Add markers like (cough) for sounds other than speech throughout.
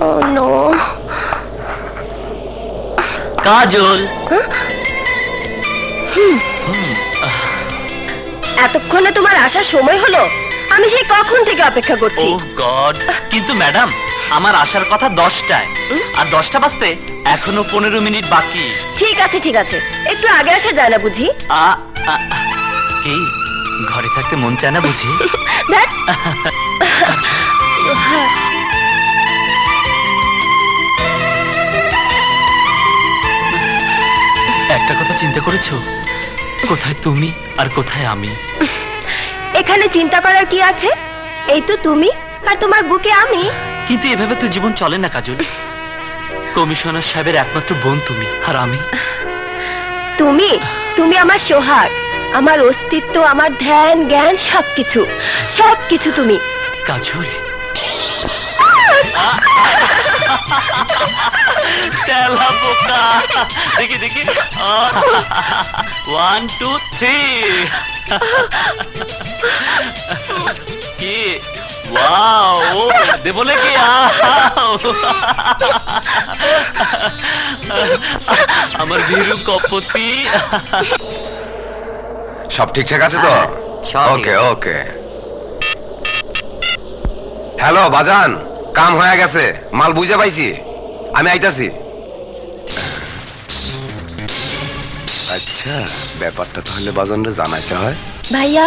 ও no কাজল। হুম, এতক্ষণে তোমার আসার সময় হলো? আমি সেই কখন থেকে অপেক্ষা ও করছি গড কিন্তু ম্যাডাম আমার আসার কথা দশটায়। আর দশটা বাজতে এখনও পনেরো মিনিট বাকি। ঠিক আছে ঠিক আছে। একটু আগে আসা যায় না বুঝি? আ আ, কি? ঘরে থাকতে মন চায় না বুঝি? (laughs) ধ্যাৎ। (laughs) করেছ? কোথায় তুমি আর কোথায় আমি? এখানে চিন্তা করার কি আছে? এই তো তুমি আর তোমার বুকে আমি। কিন্তু এভাবে তো জীবন চলে না কাজল। কমিশনার সাহেবের একমাত্র বোন তুমি আর আমি। তুমি তুমি আমার সোহাগ আমার অস্তিত্ব আমার ধ্যান জ্ঞান সবকিছু সবকিছু তুমি। কাজল। (laughs) তেলা বোকা দেখি দেখি ওয়ান টু থ্রি কি ওয়াও দেবো নাকি আও। আমার ভীরু কপতি সব ঠিকঠাক আছে তো ওকে ওকে হ্যালো বাজান কাম হয়ে গেছে মাল বুঝে পাইছি আমি আইতাছি। আচ্ছা ব্যাপারটা তাহলে বাজানরে জানাইতে হয়। ভাইয়া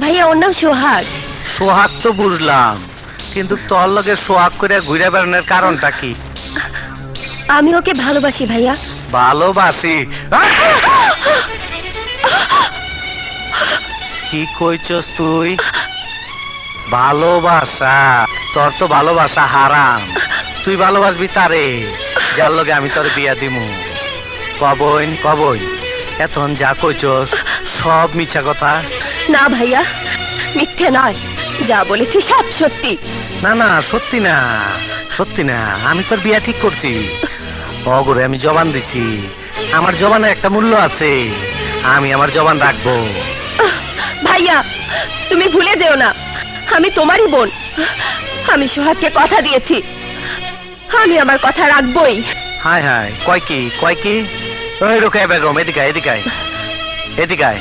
ভাইয়া ওর নাম সোহাগ। সোহাগ তো বুঝলাম কিন্তু তোর লগে সোহাগ করে ঘুরে বেড়ানোর কারণটা কি? আমি ওকে ভালোবাসি ভাইয়া। ভালোবাসি? কি কইছস তুই? ভালোবাসা তোর তো ভালোবাসা হারাম। তুই ভালোবাসবি তারে। যার লগে আমি তোর বিয়া দিমু। কবইন কবইন। এখন যা কইছস সব মিছা কথা। না ভাইয়া মিথ্যে নয়। যা বলেছি সব সত্যি। না না সত্যি না সত্যি না। আমি তোর বিয়া ঠিক করছি। অগরে আমি জবান দিছি। আমার জবানে একটা মূল্য আছে। আমি আমার জবান রাখব। ভাইয়া তুমি ভুলে যেও না। আমি তোমারই বোন। আমি সোহাগকে কথা দিয়েছি। আমি আমার কথা রাখবই। হাই হাই কয় কি কয় কি? ওই রোকে বেগম এদিকে এদিকে এদিকে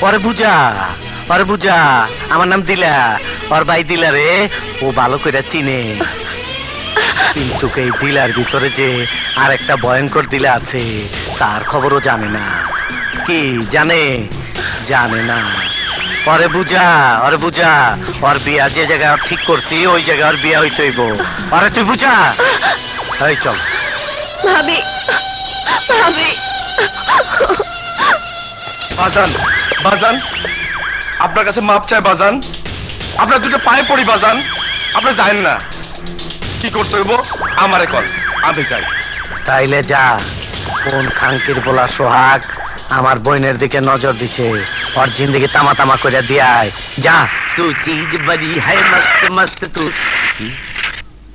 পরে বুঝা পরে বুঝা আমার নাম দিলা, ওর ভাই দিলা রে, ও ভালো করে চিনে। কিন্তু এই দিলার ভিতরে যে আর একটা ভয়ঙ্কর দিলা আছে, তার খবরও জানে না। কি জানে? জানে না। পরে বুঝা অরে বুঝা ওর বিয়া যে জায়গায় ওর ঠিক করছি ওই জায়গায় ওর বিয়া হইতে হইব। আরে তুই বুঝা? এই চল। ভাবি ভাবি। বাজান বাজান। আপনার কাছে মাপ চাই বাজান। আপনার দুটো পায়ে পড়ি বাজান। আপনি জানেন না। কি করতে হইব? আমারে কল। আমি যাই। তাইলে যা। কোন খাঙ্কির বলা সোহাগ আমার বোনের দিকে নজর দিছে। ওর জিন্দিগি তামা তামা করে দিয়ায় যা তু চিজ বড়ি হ্যায় মস্ত মস্ত তু কি